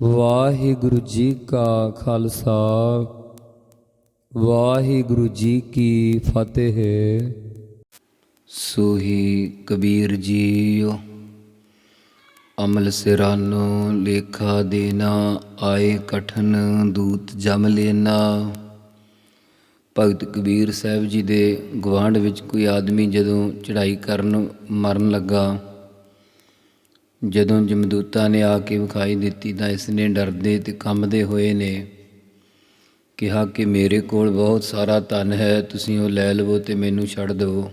ਵਾਹਿਗੁਰੂ ਜੀ ਕਾ ਖਾਲਸਾ, ਵਾਹਿਗੁਰੂ ਜੀ ਕੀ ਫਤਿਹ। ਸੋਹੀ ਕਬੀਰ ਜੀਓ, ਅਮਲ ਸਿਰਾਨੋ ਲੇਖਾ ਦੇਨਾ ਆਏ ਕਠਨ ਦੂਤ ਜਮ ਲੈਨਾ। ਭਗਤ ਕਬੀਰ ਸਾਹਿਬ ਜੀ ਦੇ ਗਵਾਂਢ ਵਿੱਚ ਕੋਈ ਆਦਮੀ ਜਦੋਂ ਚੜ੍ਹਾਈ ਕਰਨ, ਮਰਨ ਲੱਗਾ ਜਦੋਂ ਜਮਦੂਤਾਂ ਨੇ ਆ ਕੇ ਵਿਖਾਈ ਦਿੱਤੀ ਤਾਂ ਇਸ ਨੇ ਡਰਦੇ ਤੇ ਕੰਬਦੇ ਹੋਏ ਨੇ ਕਿਹਾ ਕਿ ਮੇਰੇ ਕੋਲ ਬਹੁਤ ਸਾਰਾ ਧਨ ਹੈ, ਤੁਸੀਂ ਉਹ ਲੈ ਲਵੋ ਤੇ ਮੈਨੂੰ ਛੱਡ ਦਿਵੋ।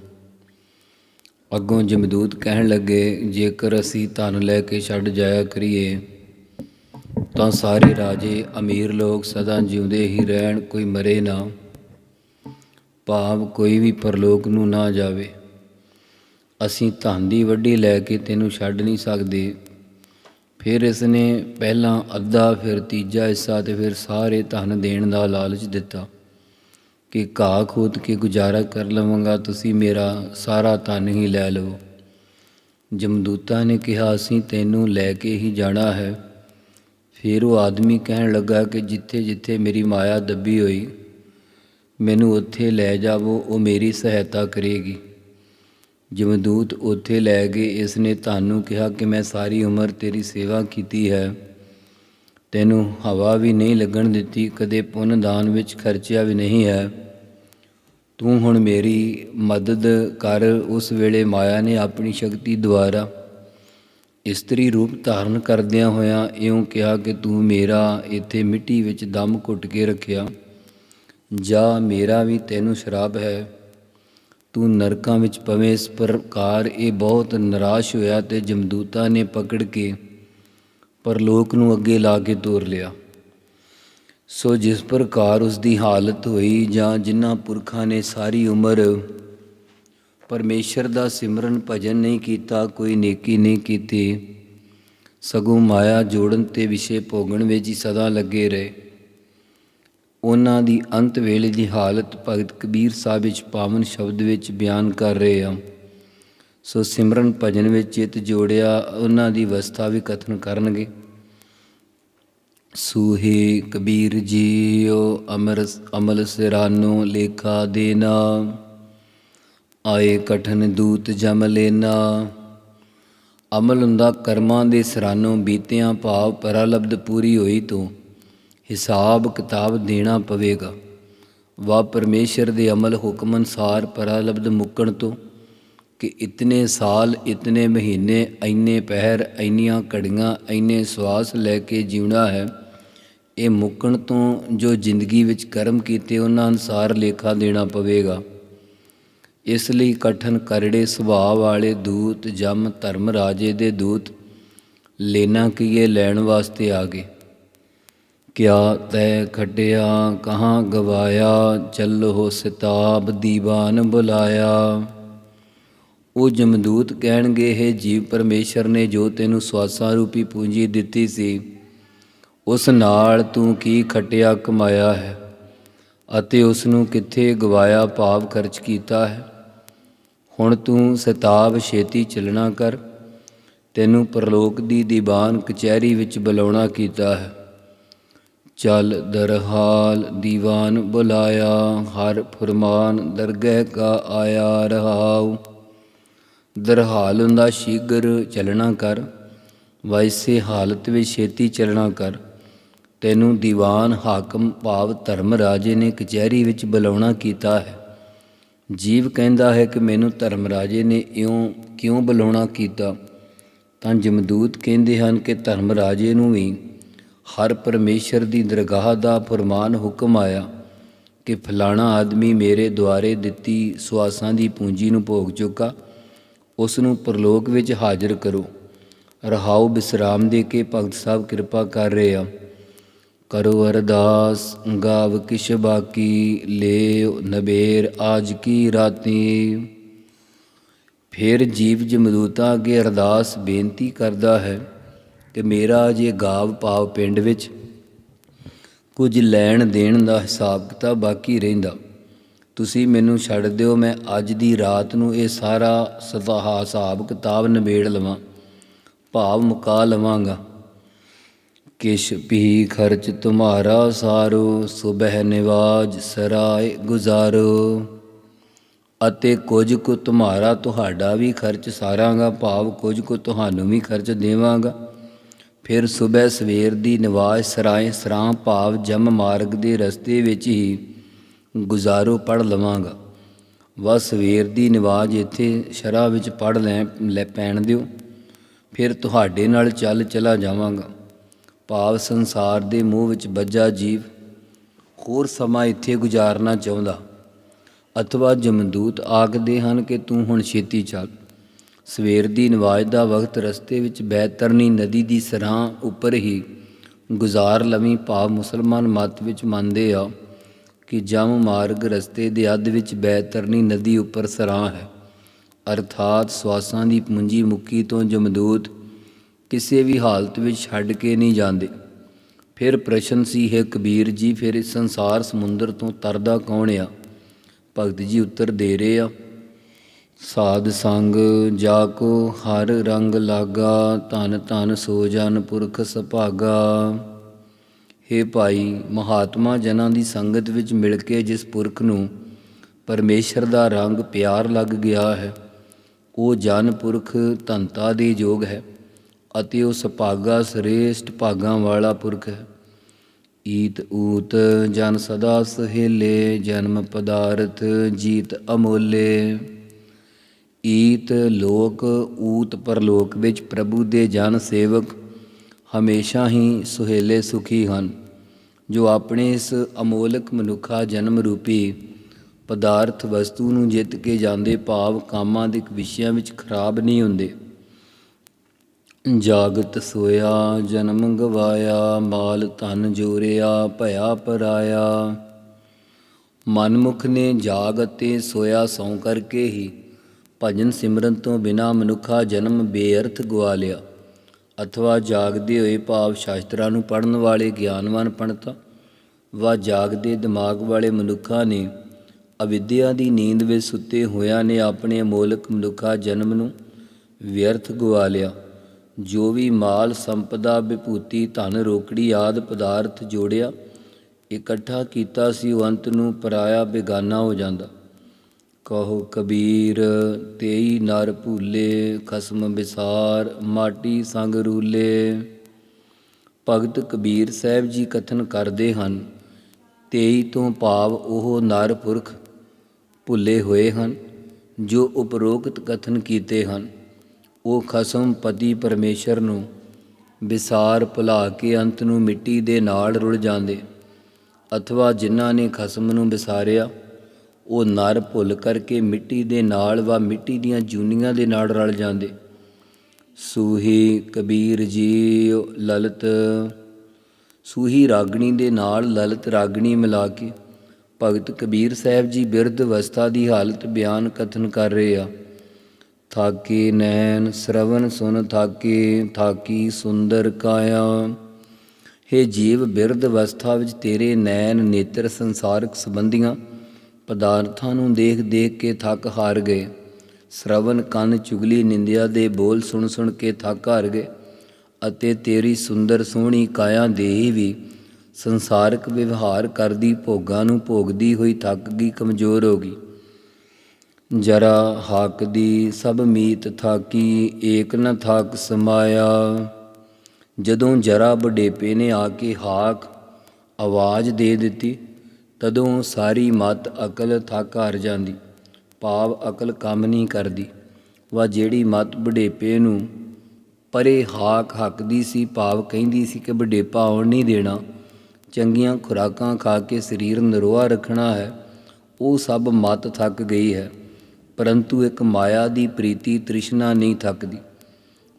ਅੱਗੋਂ ਜਮਦੂਤ ਕਹਿਣ ਲੱਗੇ, ਜੇਕਰ ਅਸੀਂ ਧਨ ਲੈ ਕੇ ਛੱਡ ਜਾਇਆ ਕਰੀਏ, ਤਾਂ ਸਾਰੇ ਰਾਜੇ, ਅਮੀਰ ਲੋਕ ਸਦਾ ਜਿਉਂਦੇ ਹੀ ਰਹਿਣ, ਕੋਈ ਮਰੇ ਨਾ। ਭਾਵ ਕੋਈ ਵੀ ਪਰਲੋਕ ਨੂੰ ਨਾ ਜਾਵੇ। ਅਸੀਂ ਧਨ ਦੀ ਵੱਡੀ ਲੈ ਕੇ ਤੈਨੂੰ ਛੱਡ ਨਹੀਂ ਸਕਦੇ। ਫਿਰ ਇਸ ਨੇ ਪਹਿਲਾਂ ਅੱਧਾ, ਫਿਰ ਤੀਜਾ ਹਿੱਸਾ ਤੇ ਫਿਰ ਸਾਰੇ ਧਨ ਦੇਣ ਦਾ ਲਾਲਚ ਦਿੱਤਾ ਕਿ ਘਾਹ ਖੋਦ ਕੇ ਗੁਜ਼ਾਰਾ ਕਰ ਲਵਾਂਗਾ, ਤੁਸੀਂ ਮੇਰਾ ਸਾਰਾ ਧਨ ਹੀ ਲੈ ਲਵੋ ਜਮਦੂਤਾਂ ਨੇ ਕਿਹਾ, ਅਸੀਂ ਤੈਨੂੰ ਲੈ ਕੇ ਹੀ ਜਾਣਾ ਹੈ। ਫਿਰ ਉਹ ਆਦਮੀ ਕਹਿਣ ਲੱਗਾ ਕਿ ਜਿੱਥੇ ਜਿੱਥੇ ਮੇਰੀ ਮਾਇਆ ਦੱਬੀ ਹੋਈ, ਮੈਨੂੰ ਉੱਥੇ ਲੈ ਜਾਵੋ, ਉਹ ਮੇਰੀ ਸਹਾਇਤਾ ਕਰੇਗੀ। ਜਮਦੂਤ ਉੱਥੇ ਲੈ ਗਏ ਇਸ ਨੇ ਤੁਹਾਨੂੰ ਕਿਹਾ ਕਿ ਮੈਂ ਸਾਰੀ ਉਮਰ ਤੇਰੀ ਸੇਵਾ ਕੀਤੀ ਹੈ। ਤੈਨੂੰ ਹਵਾ ਵੀ ਨਹੀਂ ਲੱਗਣ ਦਿੱਤੀ, ਕਦੇ ਪੁੰਨ ਦਾਨ ਵਿੱਚ ਖਰਚਿਆ ਵੀ ਨਹੀਂ ਹੈ। ਤੂੰ ਹੁਣ ਮੇਰੀ ਮਦਦ ਕਰ, ਉਸ ਵੇਲੇ ਮਾਇਆ ਨੇ ਆਪਣੀ ਸ਼ਕਤੀ ਦੁਆਰਾ ਇਸਤਰੀ ਰੂਪ ਧਾਰਨ ਕਰਦਿਆਂ ਹੋਇਆਂ ਇਉਂ ਕਿਹਾ ਕਿ ਤੂੰ ਮੇਰਾ ਇੱਥੇ ਮਿੱਟੀ ਵਿੱਚ ਦਮ ਘੁੱਟ ਕੇ ਰੱਖਿਆ। ਜਾ, ਮੇਰਾ ਵੀ ਤੈਨੂੰ ਸ਼ਰਾਬ ਹੈ। ਤੂੰ ਨਰਕਾਂ ਵਿੱਚ ਪਵੇਂ, ਇਸ ਪ੍ਰਕਾਰ ਇਹ ਬਹੁਤ ਨਿਰਾਸ਼ ਹੋਇਆ ਤੇ ਜਮਦੂਤਾ ਨੇ ਪਕੜ ਕੇ ਪਰਲੋਕ ਨੂੰ ਅੱਗੇ ਲਾ ਕੇ ਤੋਰ ਲਿਆ। ਸੋ ਜਿਸ ਪ੍ਰਕਾਰ ਉਸ ਦੀ ਹਾਲਤ ਹੋਈ ਜਾਂ ਜਿਨ੍ਹਾਂ ਪੁਰਖਾਂ ਨੇ ਸਾਰੀ ਉਮਰ ਪਰਮੇਸ਼ਰ ਦਾ ਸਿਮਰਨ ਭਜਨ ਨਹੀਂ ਕੀਤਾ, ਕੋਈ ਨੇਕੀ ਨਹੀਂ ਕੀਤੀ, ਸਗੋਂ ਮਾਇਆ ਜੋੜਨ ਤੇ ਵਿਸ਼ੇ ਭੋਗਣ ਵਿੱਚ ਹੀ ਸਦਾ ਲੱਗੇ ਰਹੇ। ਉਹਨਾਂ ਦੀ ਅੰਤ ਵੇਲੇ ਦੀ ਹਾਲਤ ਭਗਤ ਕਬੀਰ ਸਾਹਿਬ ਵਿੱਚ ਪਾਵਨ ਸ਼ਬਦ ਵਿੱਚ ਬਿਆਨ ਕਰ ਰਹੇ ਆ। ਸੋ ਸਿਮਰਨ ਭਜਨ ਵਿੱਚ ਚਿਤ ਜੋੜਿਆ, ਉਹਨਾਂ ਦੀ ਅਵਸਥਾ ਵੀ ਕਥਨ ਕਰਨਗੇ। ਸੂਹੇ ਕਬੀਰ ਜੀਓ ਅਮਰ ਅਮਲ ਸਿਰਾਨੋ ਲੇਖਾ ਦੇਨਾ ਆਏ ਕਠਨ ਦੂਤ ਜਮ ਲੈਨਾ ਅਮਲ ਹੁੰਦਾ ਕਰਮਾਂ ਦੇ ਸਿਰਾਨੋਂ ਬੀਤਿਆਂ ਭਾਵ ਪਰਲਬਧ ਪੂਰੀ ਹੋਈ ਤੋਂ। ਹਿਸਾਬ ਕਿਤਾਬ ਦੇਣਾ ਪਵੇਗਾ। ਵਾ ਪਰਮੇਸ਼ਰ ਦੇ ਅਮਲ ਹੁਕਮ ਅਨਸਾਰ ਪਰਾਲਬਧ ਮੁੱਕਣ ਤੋਂ ਕਿ ਇਤਨੇ ਸਾਲ, ਇਤਨੇ ਮਹੀਨੇ ਐਨੇ ਪਹਿਰ ਐਨੀਆਂ ਘੜੀਆਂ ਐਨੇ ਸਵਾਸ ਲੈ ਕੇ ਜਿਉਣਾ ਹੈ, ਇਹ ਮੁੱਕਣ ਤੋਂ ਜੋ ਜ਼ਿੰਦਗੀ ਵਿੱਚ ਕਰਮ ਕੀਤੇ ਉਹਨਾਂ ਅਨਸਾਰ ਲੇਖਾ ਦੇਣਾ ਪਵੇਗਾ। ਇਸ ਲਈ ਕਠਨ ਕਰੜੇ ਸੁਭਾਅ ਵਾਲੇ ਦੂਤ, ਜਮ ਧਰਮ ਰਾਜੇ ਦੇ ਦੂਤ, ਲੈਣਾ ਕੀਏ ਲੈਣ ਵਾਸਤੇ ਆ ਗਏ। ਕਿਆ ਤੈ ਖਟਿਆ, ਕਹਾਂ ਗਵਾਇਆ, ਚੱਲੋ ਸਿਤਾਬ ਦੀਵਾਨ ਬੁਲਾਇਆ। ਉਹ ਜਮਦੂਤ ਕਹਿਣਗੇ, ਹੈ ਜੀਵ ਪਰਮੇਸ਼ਰ ਨੇ ਜੋ ਤੈਨੂੰ ਸਵਾਸਾਂ ਰੂਪੀ ਪੂੰਜੀ ਦਿੱਤੀ ਸੀ, ਉਸ ਨਾਲ ਤੂੰ ਕੀ ਖਟਿਆ ਕਮਾਇਆ ਹੈ ਅਤੇ ਉਸ ਨੂੰ ਕਿੱਥੇ ਗਵਾਇਆ ਭਾਵ ਖਰਚ ਕੀਤਾ ਹੈ? ਹੁਣ ਤੂੰ ਸਿਤਾਬ ਛੇਤੀ ਚੱਲਣਾ ਕਰ, ਤੈਨੂੰ ਪਰਲੋਕ ਦੀ ਦੀਵਾਨ ਕਚਹਿਰੀ ਵਿੱਚ ਬੁਲਾਉਣਾ ਕੀਤਾ ਹੈ। ਚਲ ਦਰਹਾਲ ਦੀਵਾਨ ਬੁਲਾਇਆ, ਹਰ ਫਰਮਾਨ ਦਰਗਹਿ ਕਾ ਆਇਆ ਰਹਾਉ। ਦਰਹਾਲ ਦਾ ਸ਼ੀਗਰ ਚੱਲਣਾ ਕਰ ਵੈਸੇ ਹਾਲਤ ਵਿੱਚ ਛੇਤੀ ਚੱਲਣਾ ਕਰ। ਤੈਨੂੰ ਦੀਵਾਨ ਹਾਕਮ ਭਾਵ ਧਰਮ ਰਾਜੇ ਨੇ ਕਚਹਿਰੀ ਵਿੱਚ ਬੁਲਾਉਣਾ ਕੀਤਾ ਹੈ। ਜੀਵ ਕਹਿੰਦਾ ਹੈ ਕਿ ਮੈਨੂੰ ਧਰਮ ਰਾਜੇ ਨੇ ਇਉਂ ਕਿਉਂ ਬੁਲਾਉਣਾ ਕੀਤਾ? ਤਾਂ ਜਮਦੂਤ ਕਹਿੰਦੇ ਹਨ ਕਿ ਧਰਮ ਰਾਜੇ ਨੂੰ ਵੀ ਹਰ ਪਰਮੇਸ਼ਰ ਦੀ ਦਰਗਾਹ ਦਾ ਫਰਮਾਨ ਹੁਕਮ ਆਇਆ ਕਿ ਫਲਾਣਾ ਆਦਮੀ ਮੇਰੇ ਦੁਆਰੇ ਦਿੱਤੀ ਸੁਆਸਾਂ ਦੀ ਪੂੰਜੀ ਨੂੰ ਭੋਗ ਚੁੱਕਾ, ਉਸ ਨੂੰ ਪ੍ਰਲੋਕ ਵਿੱਚ ਹਾਜ਼ਰ ਕਰੋ। ਰਹਾਉ ਬਿਸਰਾਮ ਦੇ ਕੇ ਭਗਤ ਸਾਹਿਬ ਕਿਰਪਾ ਕਰ ਰਹੇ ਆ। ਕਰੋ ਅਰਦਾਸ, ਗਾਵ ਕਿਛ ਬਾਕੀ ਲੈ ਨਬੇਰ ਆਜ ਕੀ ਰਾਤੀ। ਫਿਰ ਜੀਵ ਜਮਦੂਤਾ ਅੱਗੇ ਅਰਦਾਸ ਬੇਨਤੀ ਕਰਦਾ ਹੈ ਕਿ ਮੇਰਾ ਜੇ ਗਾਵ ਪਾਵ ਪਿੰਡ ਵਿੱਚ ਕੁਝ ਲੈਣ ਦੇਣ ਦਾ ਹਿਸਾਬ ਕਿਤਾਬ ਬਾਕੀ ਰਹਿੰਦਾ। ਤੁਸੀਂ ਮੈਨੂੰ ਛੱਡ ਦਿਓ, ਮੈਂ ਅੱਜ ਦੀ ਰਾਤ ਨੂੰ ਇਹ ਸਾਰਾ ਸਦਾ ਹਿਸਾਬ ਕਿਤਾਬ ਨਿਬੇੜ ਲਵਾਂ, ਭਾਵ ਮੁਕਾ ਲਵਾਂਗਾ। ਕਿਛ ਵੀ ਖਰਚ ਤੁਮਾਰਾ ਸਾਰੋ, ਸੁਬਹ ਨਿਵਾਜ ਸਰਾਏ ਗੁਜ਼ਾਰੋ। ਅਤੇ ਕੁਝ ਕੁ ਤੁਮਾਰਾ ਤੁਹਾਡਾ ਵੀ ਖਰਚ ਸਾਰਾਂਗਾ, ਭਾਵ ਕੁਝ ਕੁ ਤੁਹਾਨੂੰ ਵੀ ਖਰਚ ਦੇਵਾਂਗਾ। ਫਿਰ ਸਵੇਰ ਸਵੇਰ ਦੀ ਨਿਵਾਜ ਸਰਾਏ ਸਰਾਂ ਭਾਵ ਜਮ ਮਾਰਗ ਦੇ ਰਸਤੇ ਵਿੱਚ ਹੀ ਗੁਜ਼ਾਰੋ ਪੜ ਲਵਾਂਗਾ। ਵਾ ਸਵੇਰ ਦੀ ਨਿਵਾਜ ਇੱਥੇ ਸ਼ਰਾ ਵਿੱਚ ਪੜ ਲੈ ਲੈ ਪੈਣ ਦਿਓ। ਫਿਰ ਤੁਹਾਡੇ ਨਾਲ ਚੱਲ ਚਲਾ ਜਾਵਾਂਗਾ। ਭਾਵ ਸੰਸਾਰ ਦੇ ਮੂੰਹ ਵਿੱਚ ਵੱਜਾ ਜੀਵ, ਹੋਰ ਸਮਾਂ ਇੱਥੇ ਗੁਜ਼ਾਰਨਾ ਚਾਹੁੰਦਾ। ਅਥਵਾ ਜਮਦੂਤ ਆਖਦੇ ਹਨ ਕਿ ਤੂੰ ਹੁਣ ਛੇਤੀ ਚੱਲ। ਸਵੇਰ ਦੀ ਨਵਾਜ਼ ਦਾ ਵਕਤ ਰਸਤੇ ਵਿੱਚ ਬੈਤਰਨੀ ਨਦੀ ਦੀ ਸਰਾਂ ਉੱਪਰ ਹੀ ਗੁਜ਼ਾਰ ਲਵੀਂ ਭਾਵ ਮੁਸਲਮਾਨ ਮਤ ਵਿੱਚ ਮੰਨਦੇ ਆ ਕਿ ਜਮ ਮਾਰਗ ਰਸਤੇ ਦੇ ਅੱਧ ਵਿੱਚ ਬੈਤਰਨੀ ਨਦੀ ਉੱਪਰ ਸਰਾਂ ਹੈ। ਅਰਥਾਤ ਸਵਾਸਾਂ ਦੀ ਪੂੰਜੀ ਮੁੱਕੀ ਤੋਂ ਜਮਦੂਤ ਕਿਸੇ ਵੀ ਹਾਲਤ ਵਿੱਚ ਛੱਡ ਕੇ ਨਹੀਂ ਜਾਂਦੇ। ਫਿਰ ਪ੍ਰਸ਼ਨ ਸੀ, ਹੈ ਕਬੀਰ ਜੀ, ਫਿਰ ਇਸ ਸੰਸਾਰ ਸਮੁੰਦਰ ਤੋਂ ਤਰਦਾ ਕੌਣ ਆ? ਭਗਤ ਜੀ ਉੱਤਰ ਦੇ ਰਹੇ ਆ ਸਾਧ ਸੰਗ ਜਾ ਕੋ ਹਰ ਰੰਗ ਲਾਗਾ, ਧਨ ਧਨ ਸੋ ਜਨ ਪੁਰਖ ਸੁਭਾਗਾ। ਹੇ ਭਾਈ, ਮਹਾਤਮਾ ਜਨਾਂ ਦੀ ਸੰਗਤ ਵਿੱਚ ਮਿਲ ਕੇ ਜਿਸ ਪੁਰਖ ਨੂੰ ਪਰਮੇਸ਼ਰ ਦਾ ਰੰਗ ਪਿਆਰ ਲੱਗ ਗਿਆ ਹੈ, ਉਹ ਜਨ ਪੁਰਖ ਧੰਤਾ ਦੇ ਯੋਗ ਹੈ ਅਤੇ ਉਹ ਸੁਭਾਗਾ ਸ੍ਰੇਸ਼ਟ ਭਾਗਾਂ ਵਾਲਾ ਪੁਰਖ ਹੈ। ਈਤ ਊਤ ਜਨ ਸਦਾ ਸਹੇਲੇ, ਜਨਮ ਪਦਾਰਥ ਜੀਤ ਅਮੋਲੇ। ਈਤ ਲੋਕ ਊਤ ਪਰਲੋਕ ਵਿੱਚ ਪ੍ਰਭੂ ਦੇ ਜਨ ਸੇਵਕ ਹਮੇਸ਼ਾ ਹੀ ਸੁਹੇਲੇ ਸੁਖੀ ਹਨ, ਜੋ ਆਪਣੇ ਇਸ ਅਮੋਲਕ ਮਨੁੱਖਾ ਜਨਮ ਰੂਪੀ ਪਦਾਰਥ ਵਸਤੂ ਨੂੰ ਜਿੱਤ ਕੇ ਜਾਂਦੇ ਭਾਵ ਕਾਮਾਂ ਦੇ ਵਿਸ਼ਿਆਂ ਵਿੱਚ ਖਰਾਬ ਨਹੀਂ ਹੁੰਦੇ। ਜਾਗਤ ਸੋਇਆ, ਜਨਮ ਗਵਾਇਆ, ਮਾਲ ਧਨ ਜੋਰਿਆ ਭਇਆ ਪਰਾਇਆ। ਮਨਮੁਖ ਨੇ ਜਾਗ ਅਤੇ ਸੋਇਆ ਸੌਂ ਕਰਕੇ ਹੀ ਭਜਨ ਸਿਮਰਨ ਤੋਂ ਬਿਨਾ ਮਨੁੱਖਾ ਜਨਮ ਬੇਅਰਥ ਗਵਾ ਲਿਆ ਅਥਵਾ ਜਾਗਦੇ ਹੋਏ ਭਾਵ ਸ਼ਾਸਤਰਾਂ ਨੂੰ ਪੜਨ ਵਾਲੇ ਗਿਆਨਵਾਨ ਪੰਡਤਾਂ, ਵਾ ਜਾਗਦੇ ਦਿਮਾਗ ਵਾਲੇ ਮਨੁੱਖਾਂ ਨੇ ਅਵਿਦਿਆ ਦੀ ਨੀਂਦ ਵਿੱਚ ਸੁੱਤੇ ਹੋਇਆਂ ਨੇ ਆਪਣੇ ਅਮੋਲਕ ਮਨੁੱਖਾ ਜਨਮ ਨੂੰ ਵਿਅਰਥ ਗਵਾ ਲਿਆ ਜੋ ਵੀ ਮਾਲ ਸੰਪਦਾ ਵਿਭੂਤੀ ਧਨ ਰੋਕੜੀ ਆਦ ਪਦਾਰਥ ਜੋੜਿਆ, ਇਕੱਠਾ ਕੀਤਾ ਸੀ, ਉਹ ਅੰਤ ਨੂੰ ਪਰਾਇਆ ਬੇਗਾਨਾ ਹੋ ਜਾਂਦਾ। ਕਹੋ ਕਬੀਰ, ਤੇਈ ਨਰ ਭੂਲੇ, ਖਸਮ ਵਿਸਾਰ ਮਾਟੀ ਸੰਗ ਰੂਲੇ। ਭਗਤ ਕਬੀਰ ਸਾਹਿਬ ਜੀ ਕਥਨ ਕਰਦੇ ਹਨ, ਤੇਈ ਤੋਂ ਭਾਵ ਉਹ ਨਰ ਪੁਰਖ ਭੁੱਲੇ ਹੋਏ ਹਨ, ਜੋ ਉਪਰੋਕਤ ਕਥਨ ਕੀਤੇ ਹਨ। ਉਹ ਖਸਮ ਪਤੀ ਪਰਮੇਸ਼ਰ ਨੂੰ ਵਿਸਾਰ ਭੁਲਾ ਕੇ ਅੰਤ ਨੂੰ ਮਿੱਟੀ ਦੇ ਨਾਲ ਰੁਲ ਜਾਂਦੇ, ਅਥਵਾ ਜਿਨ੍ਹਾਂ ਨੇ ਖਸਮ ਨੂੰ ਵਿਸਾਰਿਆ ਉਹ ਨਰ ਭੁੱਲ ਕਰਕੇ ਮਿੱਟੀ ਦੇ ਨਾਲ ਵਾ ਮਿੱਟੀ ਦੀਆਂ ਜੂਨੀਆਂ ਦੇ ਨਾਲ ਰਲ ਜਾਂਦੇ। ਸੂਹੀ ਕਬੀਰ ਜੀ ਲਲਿਤ, ਸੂਹੀ ਰਾਗਣੀ ਦੇ ਨਾਲ ਲਲਤ ਰਾਗਣੀ ਮਿਲਾ ਕੇ ਭਗਤ ਕਬੀਰ ਸਾਹਿਬ ਜੀ ਬਿਰਧ ਅਵਸਥਾ ਦੀ ਹਾਲਤ ਬਿਆਨ ਕਥਨ ਕਰ ਰਹੇ ਆ। ਥਾਕੇ ਨੈਣ ਸ਼ਰਵਨ ਸੁਨ ਥਾਕੇ, ਥਾਕੀ ਸੁੰਦਰ ਕਾਇਆ। हे ਜੀਵ ਬਿਰਧ ਅਵਸਥਾ ਵਿੱਚ ਤੇਰੇ ਨੈਣ ਨੇਤਰ ਸੰਸਾਰਕ ਸੰਬੰਧੀਆਂ ਪਦਾਰਥਾਂ ਨੂੰ ਦੇਖ ਦੇਖ ਕੇ ਥੱਕ ਹਾਰ ਗਏ। ਸ਼ਰਵਨ ਕੰਨ ਚੁਗਲੀ ਨਿੰਦਿਆ ਦੇ ਬੋਲ ਸੁਣ ਸੁਣ ਕੇ ਥੱਕ ਹਾਰ ਗਏ ਅਤੇ ਤੇਰੀ ਸੁੰਦਰ ਸੋਹਣੀ ਕਾਇਆ ਦੇਹੀ ਵੀ ਸੰਸਾਰਕ ਵਿਵਹਾਰ ਕਰਦੀ, ਭੋਗਾਂ ਨੂੰ ਭੋਗਦੀ ਹੋਈ ਥੱਕ ਗਈ, ਕਮਜ਼ੋਰ ਹੋ ਗਈ। ਜਰਾ ਹਾਕ ਦੀ ਸਭ ਮੀਤ ਥਾਕੀ, ਏਕ ਨ ਥਾਕ ਸਮਾਇਆ। ਜਦੋਂ ਜਰਾ ਬਡੇਪੇ ਨੇ ਆ ਕੇ ਹਾਕ, ਆਵਾਜ਼ ਦੇ ਦਿੱਤੀ ਤਦੋਂ ਸਾਰੀ ਮਤ ਅਕਲ ਥੱਕ ਹਾਰ ਜਾਂਦੀ, ਭਾਵ ਅਕਲ ਕੰਮ ਨਹੀਂ ਕਰਦੀ। ਵਾ ਜਿਹੜੀ ਮਤ ਬੁਢੇਪੇ ਨੂੰ ਪਰੇ ਹਾਕ ਹੱਕਦੀ ਸੀ, ਭਾਵ ਕਹਿੰਦੀ ਸੀ ਕਿ ਬੁਢੇਪਾ ਆਉਣ ਨਹੀਂ ਦੇਣਾ। ਚੰਗੀਆਂ ਖੁਰਾਕਾਂ ਖਾ ਕੇ ਸਰੀਰ ਨਰੋਆ ਰੱਖਣਾ ਹੈ, ਉਹ ਸਭ ਮਤ ਥੱਕ ਗਈ ਹੈ, ਪਰੰਤੂ ਇੱਕ ਮਾਇਆ ਦੀ ਪ੍ਰੀਤੀ ਤ੍ਰਿਸ਼ਨਾ ਨਹੀਂ ਥੱਕਦੀ।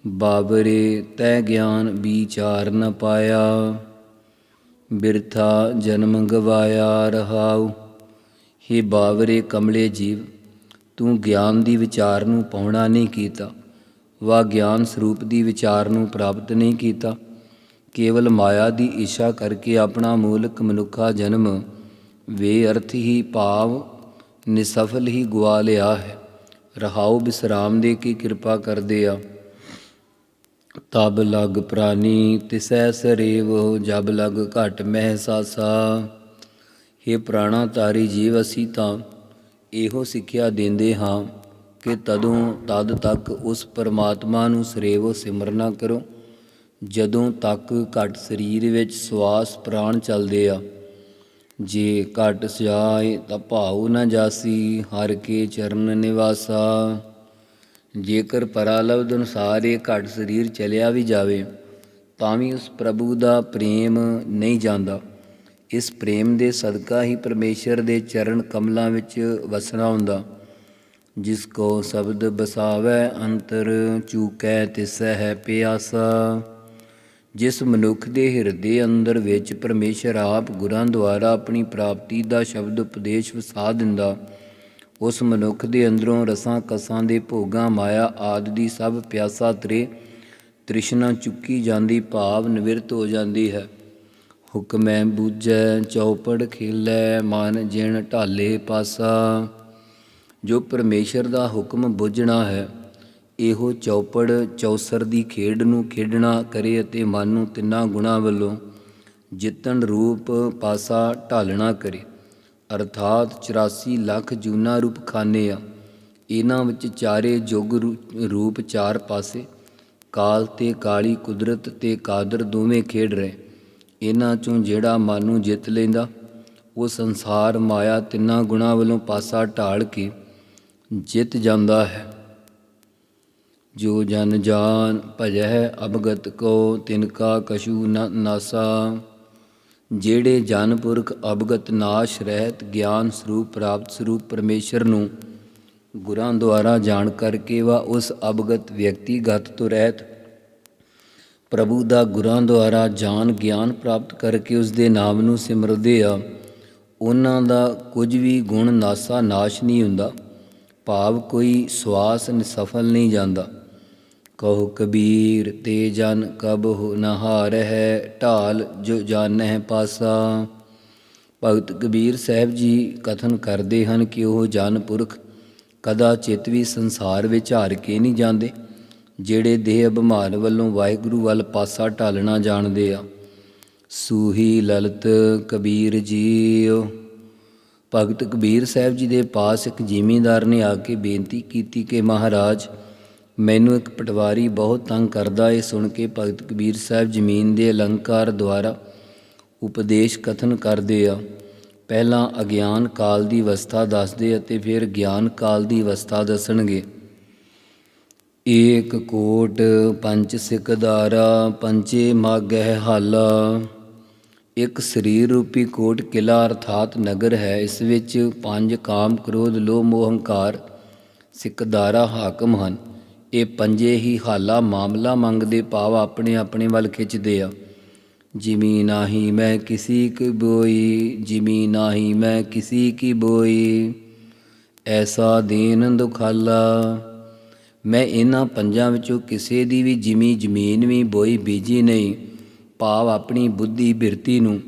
ਬਾਬਰੇ ਤੈ ਗਿਆਨ ਵਿਚਾਰ ਨ ਪਾਇਆ। ਬਿਰਥਾ ਜਨਮ ਗਵਾਇਆ ਰਹਾਉ। ਹੇ ਬਾਵਰੇ ਕਮਲੇ ਜੀਵ, ਤੂੰ ਗਿਆਨ ਦੀ ਵਿਚਾਰ ਨੂੰ ਪਾਉਣਾ ਨਹੀਂ ਕੀਤਾ ਵਾ ਗਿਆਨ ਸਰੂਪ ਦੀ ਵਿਚਾਰ ਨੂੰ ਪ੍ਰਾਪਤ ਨਹੀਂ ਕੀਤਾ। ਕੇਵਲ ਮਾਇਆ ਦੀ ਇੱਛਾ ਕਰਕੇ ਆਪਣਾ ਮੂਲਕ ਮਨੁੱਖਾ ਜਨਮ ਵੇ ਅਰਥ ਹੀ ਭਾਵ ਨਿਸਫਲ ਹੀ ਗਵਾ ਲਿਆ ਹੈ। ਰਹਾਉ ਬਿਸਰਾਮ ਦੇ ਕੀ ਕਿਰਪਾ ਕਰਦੇ ਆ। ਤਬ ਲਗ ਪ੍ਰਾਨੀ ਤਿਸੈ ਸਰੇਵ ਜਬ ਲਗ ਘਟ ਮਹਿ ਸਾਸਾ। हे ਪ੍ਰਾਣਾ ਤਾਰੀ ਜੀਵ ਅਸੀਂ ਤਾਂ ਇਹੋ ਸਿੱਖਿਆ ਦਿੰਦੇ ਹਾਂ ਕਿ ਤਦੋਂ ਤਦ ਤੱਕ ਉਸ ਪਰਮਾਤਮਾ ਨੂੰ ਸਰੇਵ ਸਿਮਰਨਾ ਕਰੋ। ਜਦੋਂ ਤੱਕ ਘਟ ਸਰੀਰ ਵਿੱਚ ਸਵਾਸ ਪ੍ਰਾਣ ਚੱਲਦੇ ਆ, ਜੇ ਘਟ ਜਾਏ ਤਾਂ ਭਾਉ ਨਾ ਜਾਸੀ, ਹਰ ਕੇ ਚਰਨ ਨਿਵਾਸਾ। ਜੇਕਰ ਪਰਾਲਬਦ ਅਨੁਸਾਰ ਇਹ ਘਟ ਸਰੀਰ ਚਲਿਆ ਵੀ ਜਾਵੇ, ਤਾਂ ਵੀ ਉਸ ਪ੍ਰਭੂ ਦਾ ਪ੍ਰੇਮ ਨਹੀਂ ਜਾਂਦਾ। ਇਸ ਪ੍ਰੇਮ ਦੇ ਸਦਕਾ ਹੀ ਪਰਮੇਸ਼ਰ ਦੇ ਚਰਨ ਕਮਲਾਂ ਵਿੱਚ ਵਸਣਾ ਹੁੰਦਾ। ਜਿਸ ਕੋ ਸ਼ਬਦ ਬਸਾਵੈ, ਅੰਤਰ ਚੂਕੈ ਤਿਸੈ ਹੈ ਪਿਆਸਾ। ਜਿਸ ਮਨੁੱਖ ਦੇ ਹਿਰਦੇ ਅੰਦਰ ਵਿੱਚ ਪਰਮੇਸ਼ਰ ਆਪ ਗੁਰਾਂ ਦੁਆਰਾ ਆਪਣੀ ਪ੍ਰਾਪਤੀ ਦਾ ਸ਼ਬਦ ਉਪਦੇਸ਼ ਵਸਾ ਦਿੰਦਾ ਉਸ ਮਨੁੱਖ ਦੇ ਅੰਦਰੋਂ ਰਸਾਂ, ਕਸਾਂ ਦੇ ਭੋਗਾਂ, ਮਾਇਆ ਆਦ ਦੀ ਸਭ ਪਿਆਸਾ ਤਰੇ ਤ੍ਰਿਸ਼ਨਾ ਚੁੱਕੀ ਜਾਂਦੀ, ਭਾਵ ਨਿਵਰਤ ਹੋ ਜਾਂਦੀ ਹੈ। ਹੁਕਮੈ ਬੂਝੈ, ਚੌਪੜ ਖੇਲੈ, ਮਨ ਜਿਣ ਢਾਲੇ ਪਾਸਾ। ਜੋ ਪਰਮੇਸ਼ਰ ਦਾ ਹੁਕਮ ਬੁੱਝਣਾ ਹੈ, ਇਹੋ ਚੌਪੜ ਚੌਸਰ ਦੀ ਖੇਡ ਨੂੰ ਖੇਡਣਾ ਕਰੇ ਅਤੇ ਮਨ ਨੂੰ ਤਿੰਨਾਂ ਗੁਣਾ ਵੱਲੋਂ ਜਿੱਤਣ ਰੂਪ ਪਾਸਾ ਢਾਲਣਾ ਕਰੇ। ਅਰਥਾਤ 84 ਲੱਖ ਜੂਨਾ ਰੂਪ ਖਾਨੇ ਆ। ਇਹਨਾਂ ਵਿੱਚ ਚਾਰੇ ਜੁਗ ਰੂ- ਰੂਪ ਚਾਰ ਪਾਸੇ, ਕਾਲ ਤੇ ਕਾਲੀ, ਕੁਦਰਤ ਤੇ ਕਾਦਰ ਦੋਵੇਂ ਖੇਡ ਰਹੇ। ਇਹਨਾਂ ਚੋਂ ਜਿਹੜਾ ਮਨ ਨੂੰ ਜਿੱਤ ਲੈਂਦਾ, ਉਹ ਸੰਸਾਰ ਮਾਇਆ ਤਿੰਨਾਂ ਗੁਣਾ ਵੱਲੋਂ ਪਾਸਾ ਢਾਲ ਕੇ ਜਿੱਤ ਜਾਂਦਾ ਹੈ। ਜੋ ਜਨ ਜਾਨ ਭਜੈ ਅਬਗਤ ਕੋ ਤਿਨਕਾ ਕਛੂ ਨ, ਨਾਸਾ। ਜਿਹੜੇ ਜਨ ਪੁਰਖ ਅਬਗਤ ਨਾਸ਼ ਰਹਿਤ ਗਿਆਨ ਸਰੂਪ ਪ੍ਰਾਪਤ ਸਰੂਪ ਪਰਮੇਸ਼ਰ ਨੂੰ ਗੁਰਾਂ ਦੁਆਰਾ ਜਾਣ ਕਰਕੇ ਵਾ ਉਸ ਅਵਗਤ ਵਿਅਕਤੀਗਤ ਤੋਂ ਰਹਿਤ ਪ੍ਰਭੂ ਦਾ ਗੁਰਾਂ ਦੁਆਰਾ ਜਾਣ ਗਿਆਨ ਪ੍ਰਾਪਤ ਕਰਕੇ ਉਸ ਦੇ ਨਾਮ ਨੂੰ ਸਿਮਰਦੇ ਆ, ਉਹਨਾਂ ਦਾ ਕੁਝ ਵੀ ਗੁਣ ਨਾਸਾ ਨਾਸ਼ ਨਹੀਂ ਹੁੰਦਾ, ਭਾਵ ਕੋਈ ਸਵਾਸ ਨਿਸਫਲ ਨਹੀਂ ਜਾਂਦਾ। ਕਹੋ ਕਬੀਰ, ਤੇ ਜਨ ਕਬ ਨਹਾਰ ਹੈ ਢਾਲ ਜੋ ਜਾਣੈ ਪਾਸਾ। ਭਗਤ ਕਬੀਰ ਸਾਹਿਬ ਜੀ ਕਥਨ ਕਰਦੇ ਹਨ ਕਿ ਉਹ ਜਨ ਪੁਰਖ ਕਦਾ ਚਿਤ ਵੀ ਸੰਸਾਰ ਵਿੱਚ ਹਾਰ ਕੇ ਨਹੀਂ ਜਾਂਦੇ, ਜਿਹੜੇ ਦੇਹ ਅਭਿਮਾਨ ਵੱਲੋਂ ਵਾਹਿਗੁਰੂ ਵੱਲ ਪਾਸਾ ਢਾਲਣਾ ਜਾਣਦੇ ਆ। ਸੂਹੀ ਲਲਤ ਕਬੀਰ ਜੀਓ। ਭਗਤ ਕਬੀਰ ਸਾਹਿਬ ਜੀ ਦੇ ਪਾਸ ਇੱਕ ਜ਼ਿਮੀਂਦਾਰ ਨੇ ਆ ਕੇ ਬੇਨਤੀ ਕੀਤੀ ਕਿ ਮਹਾਰਾਜ ਮੈਨੂੰ ਇੱਕ ਪਟਵਾਰੀ ਬਹੁਤ ਤੰਗ ਕਰਦਾ ਏ ਸੁਣ ਕੇ ਭਗਤ ਕਬੀਰ ਸਾਹਿਬ ਜ਼ਮੀਨ ਦੇ ਅਲੰਕਾਰ ਦੁਆਰਾ ਉਪਦੇਸ਼ ਕਥਨ ਕਰਦੇ ਆ। ਪਹਿਲਾਂ ਅਗਿਆਨ ਕਾਲ ਦੀ ਅਵਸਥਾ ਦੱਸਦੇ ਅਤੇ ਫਿਰ ਗਿਆਨ ਕਾਲ ਦੀ ਅਵਸਥਾ ਦੱਸਣਗੇ। ਏਕ ਕੋਟ ਪੰਚ ਸਿਕਦਾਰਾ ਪੰਚੇ ਮਾਗਹਿ ਹਾਲਾ। ਇੱਕ ਸਰੀਰ ਰੂਪੀ ਕੋਟ ਕਿਲਾ ਅਰਥਾਤ ਨਗਰ ਹੈ, ਇਸ ਵਿੱਚ ਪੰਜ ਕਾਮ ਕ੍ਰੋਧ, ਲੋਭ ਮੋਹ ਹੰਕਾਰ ਸਿਕਦਾਰਾ ਹਾਕਮ ਹਨ। ਇਹ ਪੰਜੇ ਹੀ ਹਾਲਾ ਮਾਮਲਾ ਮੰਗਦੇ ਭਾਵ ਆਪਣੇ ਆਪਣੇ ਵੱਲ ਖਿੱਚਦੇ ਆ। ਜਿਮੀ ਨਾਹੀ ਮੈਂ ਕਿਸੀ ਕੀ ਬੋਈ ਜਿਮੀ ਨਾਹੀ ਮੈਂ ਕਿਸੀ ਕੀ ਬੋਈ, ਐਸਾ ਦੀਨ ਦੁਖਾਲਾ। ਮੈਂ ਇਹਨਾਂ ਪੰਜਾਂ ਵਿੱਚੋਂ ਕਿਸੇ ਦੀ ਵੀ ਜਿਮੀ ਜ਼ਮੀਨ ਵੀ ਬੋਈ ਬੀਜੀ ਨਹੀਂ, ਭਾਵ ਆਪਣੀ ਬੁੱਧੀ ਬਿਰਤੀ ਨੂੰ।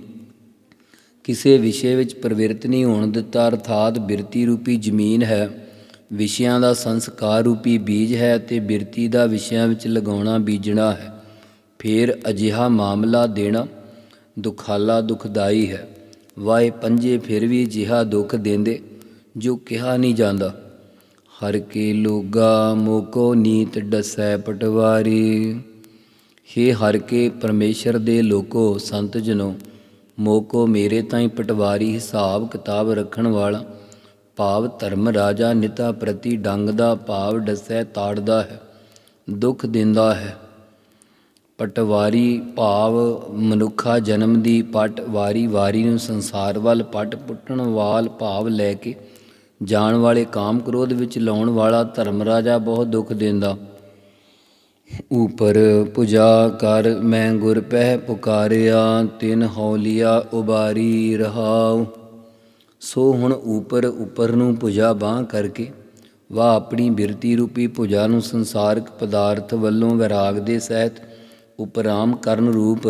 ਕਿਸੇ ਵਿਸ਼ੇ ਵਿੱਚ ਪ੍ਰਵਿਰਤ ਨਹੀਂ ਹੋਣ ਦਿੱਤਾ, ਅਰਥਾਤ ਬਿਰਤੀ ਰੂਪੀ ਜ਼ਮੀਨ ਹੈ। ਵਿਸ਼ਿਆਂ ਦਾ ਸੰਸਕਾਰ ਰੂਪੀ ਬੀਜ ਹੈ ਤੇ ਬਿਰਤੀ ਦਾ ਵਿਸ਼ਿਆਂ ਵਿੱਚ ਲਗਾਉਣਾ ਬੀਜਣਾ ਹੈ। ਫਿਰ ਅਜਿਹਾ ਮਾਮਲਾ ਦੇਣਾ ਦੁਖਾਲਾ ਦੁਖਦਾਈ ਹੈ। ਵਾਏ ਪੰਜੇ ਫਿਰ ਵੀ ਜਿਹਾ ਦੁੱਖ ਦਿੰਦੇ, ਜੋ ਕਿਹਾ ਨਹੀਂ ਜਾਂਦਾ। ਹਰ ਕੇ ਲੋਗਾ ਮੋਕੋ ਨੀਤ ਡਸੈ ਪਟਵਾਰੀ। ਹੇ ਹਰ ਕੇ ਪਰਮੇਸ਼ਰ ਦੇ ਲੋਕੋ, ਸੰਤ ਜਨੋ, ਮੋਕੋ ਮੇਰੇ ਤਾਈਂ ਪਟਵਾਰੀ ਹਿਸਾਬ ਕਿਤਾਬ ਰੱਖਣ ਵਾਲਾ। ਭਾਵ ਧਰਮ ਰਾਜਾ ਨਿਤਾ ਪ੍ਰਤੀ ਡੰਗ ਦਾ ਭਾਵ ਡਸੈ ਤਾੜਦਾ ਹੈ, ਦੁੱਖ ਦਿੰਦਾ ਹੈ। ਪਟਵਾਰੀ ਭਾਵ ਮਨੁੱਖਾ ਜਨਮ ਦੀ ਪਟ ਵਾਰੀ ਵਾਰੀ ਨੂੰ ਸੰਸਾਰ ਵੱਲ ਪਟ ਪੁੱਟਣ ਵਾਲ ਭਾਵ ਲੈ ਕੇ ਜਾਣ ਵਾਲੇ ਕਾਮ ਕ੍ਰੋਧ ਵਿੱਚ ਲਾਉਣ ਵਾਲਾ ਧਰਮ ਰਾਜਾ ਬਹੁਤ ਦੁੱਖ ਦਿੰਦਾ। ਉਪਰ ਪੁਜਾ ਕਰ ਮੈਂ ਗੁਰ ਪਹਿ ਪੁਕਾਰਿਆ, ਤਿਨ ਹੌਲੀਆ ਉਬਾਰੀ ਰਹਾਉ। ਸੋ ਹੁਣ ਉਪਰ ਉਪਰ ਨੂੰ ਭੁਜਾ ਬਾਹ ਕਰਕੇ ਵਾ ਆਪਣੀ ਬਿਰਤੀ ਰੂਪੀ ਭੁਜਾ ਨੂੰ ਸੰਸਾਰਕ ਪਦਾਰਥ ਵੱਲੋਂ ਵਿਰਾਗ ਦੇ ਸਹਿਤ ਉਪਰਾਮ ਕਰਨ ਰੂਪ,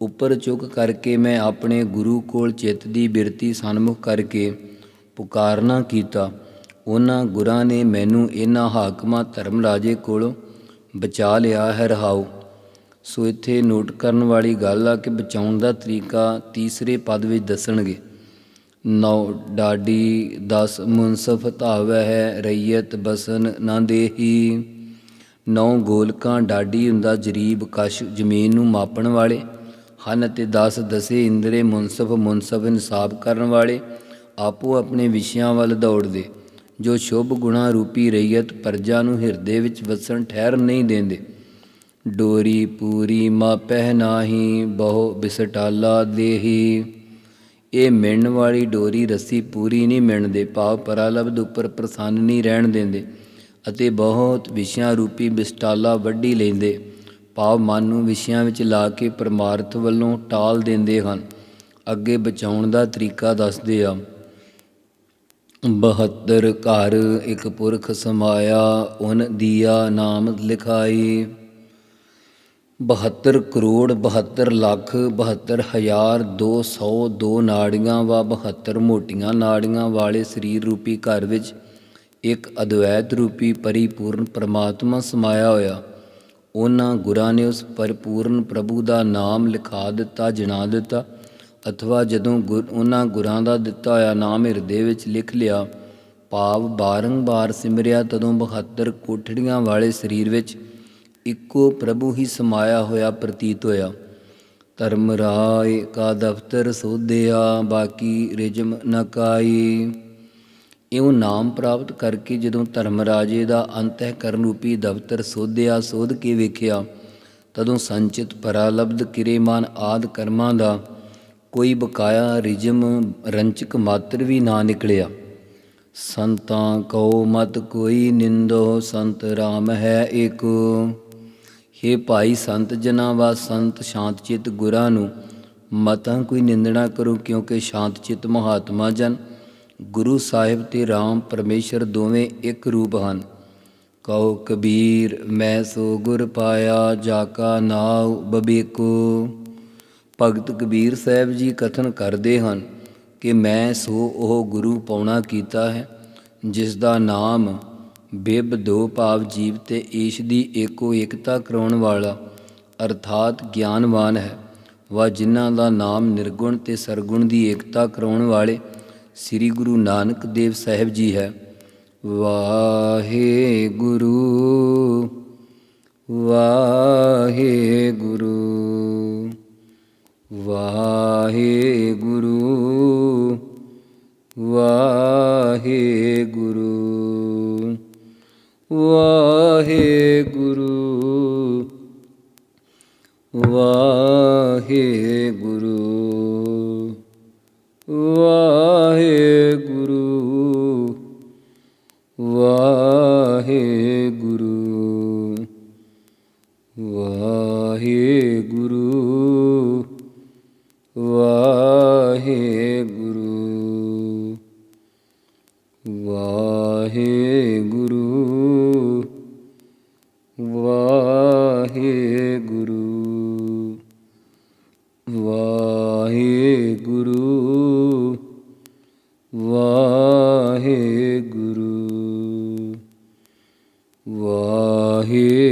ਉੱਪਰ ਚੁੱਕ ਕਰਕੇ ਮੈਂ ਆਪਣੇ ਗੁਰੂ ਕੋਲ ਚਿੱਤ ਦੀ ਬਿਰਤੀ ਸਨਮੁਖ ਕਰਕੇ ਪੁਕਾਰਨਾ ਕੀਤਾ। ਉਹਨਾਂ ਗੁਰਾਂ ਨੇ ਮੈਨੂੰ ਇਹਨਾਂ ਹਾਕਮਾਂ ਧਰਮ ਰਾਜੇ ਕੋਲੋਂ ਬਚਾ ਲਿਆ ਹੈ ਰਹਾਉ ਸੋ ਇੱਥੇ ਨੋਟ ਕਰਨ ਵਾਲੀ ਗੱਲ ਆ ਕਿ ਬਚਾਉਣ ਦਾ ਤਰੀਕਾ ਤੀਸਰੇ ਪਦ ਵਿੱਚ ਦੱਸਣਗੇ। ਨੌ ਡਾਡੀ 10 ਮੁਨਸਫ ਧਾਵੈ ਹੈ, ਰਈਅਤ ਬਸਨ ਨਾ ਦੇਹੀ। ਨੌ ਗੋਲਕਾਂ ਡਾਡੀ ਹੁੰਦਾ ਜਰੀਬ ਕਸ਼ ਜ਼ਮੀਨ ਨੂੰ ਮਾਪਣ ਵਾਲੇ। ਹਨ ਤੇ 10 ਦਸੇ ਇੰਦਰੇ ਮੁਨਸਫ ਮੁਨਸਫ ਇਨਸਾਫ ਕਰਨ ਵਾਲੇ। ਆਪੋ ਆਪਣੇ ਵਿਸ਼ਿਆਂ ਵੱਲ ਦੌੜਦੇ, ਜੋ ਸ਼ੁਭ ਗੁਣਾ ਰੂਪੀ ਰਈਅਤ ਪਰਜਾ ਨੂੰ ਹਿਰਦੇ ਵਿੱਚ ਵਸਣ ਠਹਿਰ ਨਹੀਂ ਦਿੰਦੇ। ਡੋਰੀ ਪੂਰੀ ਮਾ ਪਹਿਨਾਹੀ ਬਹੁ ਬਿਸਟਾਲਾ ਦੇਹੀ। ਇਹ ਮਿਣਨ ਵਾਲੀ ਡੋਰੀ ਰੱਸੀ ਪੂਰੀ ਨਹੀਂ ਮਿਲਦੇ ਭਾਵ ਪਰਾਲਬਦ ਉੱਪਰ ਪ੍ਰਸੰਨ ਨਹੀਂ ਰਹਿਣ ਦਿੰਦੇ ਅਤੇ ਬਹੁਤ ਵਿਸ਼ਿਆਂ ਰੂਪੀ ਬਿਸਟਾਲਾ ਵੱਢੀ ਲੈਂਦੇ। ਭਾਵ ਮਨ ਨੂੰ ਵਿਸ਼ਿਆਂ ਵਿੱਚ ਲਾ ਕੇ ਪਰਮਾਰਥ ਵੱਲੋਂ ਟਾਲ ਦਿੰਦੇ ਹਨ। ਅੱਗੇ ਬਚਾਉਣ ਦਾ ਤਰੀਕਾ ਦੱਸਦੇ ਆ। 72 ਘਰ ਇੱਕ ਪੁਰਖ ਸਮਾਇਆ ਉਹਨ ਦੀਆ ਨਾਮ ਲਿਖਾਈ 72 ਕਰੋੜ 72 ਲੱਖ 72 ਹਜ਼ਾਰ 200 ਦੋ ਨਾੜੀਆਂ ਵਾ 72 ਮੋਟੀਆਂ ਨਾੜੀਆਂ ਵਾਲੇ ਸਰੀਰ ਰੂਪੀ ਘਰ ਵਿੱਚ ਇੱਕ ਅਦਵੈਤ ਰੂਪੀ ਪਰਿਪੂਰਨ ਪ੍ਰਮਾਤਮਾ ਸਮਾਇਆ ਹੋਇਆ। ਉਹਨਾਂ ਗੁਰਾਂ ਨੇ ਉਸ ਪਰਿਪੂਰਨ ਪ੍ਰਭੂ ਦਾ ਨਾਮ ਲਿਖਾ ਦਿੱਤਾ ਜਣਾ ਦਿੱਤਾ, ਅਥਵਾ ਜਦੋਂ ਗੁਰ, ਉਹਨਾਂ ਗੁਰਾਂ ਦਾ ਦਿੱਤਾ ਹੋਇਆ ਨਾਮ ਹਿਰਦੇ ਵਿੱਚ ਲਿਖ ਲਿਆ ਭਾਵ ਬਾਰੰਬਾਰ ਸਿਮਰਿਆ, ਤਦੋਂ 72 ਕੋਠੜੀਆਂ ਵਾਲੇ ਸਰੀਰ ਵਿੱਚ ਇੱਕੋ ਪ੍ਰਭੂ ਹੀ ਸਮਾਇਆ ਹੋਇਆ ਪ੍ਰਤੀਤ ਹੋਇਆ। ਧਰਮ ਰਾਏ, ਕਾ ਦਫਤਰ ਸੋਧਿਆ, ਬਾਕੀ ਰਿਜਮ ਨ ਕਾਈ। ਨਾਮ ਪ੍ਰਾਪਤ ਕਰਕੇ ਜਦੋਂ ਧਰਮ ਰਾਜੇ ਦਾ ਅੰਤਹਿਕਰਨ ਰੂਪੀ ਦਫ਼ਤਰ ਸੋਧਿਆ, ਸੋਧ ਕੇ ਵੇਖਿਆ, ਤਦੋਂ ਸੰਚਿਤ ਪਰਾਲਬਧ ਕਿਰੇਮਾਨ ਆਦ ਕਰਮਾਂ ਦਾ ਕੋਈ ਬਕਾਇਆ ਰਿਜਮ ਰੰਚਕ ਮਾਤਰ ਵੀ ਨਾ ਨਿਕਲਿਆ। ਸੰਤਾਂ ਕਉ ਮਤ ਕੋਈ ਨਿੰਦੋ, ਸੰਤ RAM ਹੈ ਏਕ। ਹੇ ਭਾਈ ਸੰਤ, ਜਨਾਂ ਵਾ ਸੰਤ, ਸ਼ਾਂਤ ਚਿਤ ਗੁਰਾਂ ਨੂੰ। ਮਤਾਂ ਕੋਈ ਨਿੰਦਣਾ ਕਰੋ, ਕਿਉਂਕਿ ਸ਼ਾਂਤ ਚਿਤ ਮਹਾਤਮਾ ਜਨ। ਗੁਰੂ ਸਾਹਿਬ ਤੇ RAM ਪਰਮੇਸ਼ਰ ਦੋਵੇਂ ਇੱਕ ਰੂਪ ਹਨ। ਕਹੋ, ਕਬੀਰ, ਮੈਂ ਸੋ ਗੁਰ ਪਾਇਆ, ਜਾ ਕਾ ਨਾਉ ਬਬੇਕੋ। ਭਗਤ ਕਬੀਰ ਸਾਹਿਬ ਜੀ ਕਥਨ ਕਰਦੇ ਹਨ ਕਿ ਮੈਂ ਸੋ ਉਹ ਗੁਰੂ ਪਾਉਣਾ ਕੀਤਾ ਹੈ, ਜਿਸ ਦਾ ਨਾਮ ਬਿਬ ਦੋ ਭਾਵ ਜੀਵ ਤੇ ਈਸ਼ ਦੀ ਏਕੋ ਏਕਤਾ ਕਰਾਉਣ ਵਾਲਾ ਅਰਥਾਤ ਗਿਆਨਵਾਨ ਹੈ। ਵਾ ਜਿਨ੍ਹਾਂ ਦਾ ਨਾਮ ਨਿਰਗੁਣ ਤੇ ਸਰਗੁਣ ਦੀ ਏਕਤਾ ਕਰਾਉਣ ਵਾਲੇ ਸ੍ਰੀ ਗੁਰੂ ਨਾਨਕ ਦੇਵ ਸਾਹਿਬ ਜੀ ਹੈ। ਵਾਹਿਗੁਰੂ ਵਾਹਿਗੁਰੂ ਵਾਹਿਗੁਰੂ ਵਾਹਿਗੁਰੂ ਵਾਹਿਗੁਰੂ। ਵਾਹਿਗੁਰੂ ਵਾਹਿਗੁਰੂ। ਵਾਹਿਗੁਰੂ ਵਾਹਿਗੁਰੂ।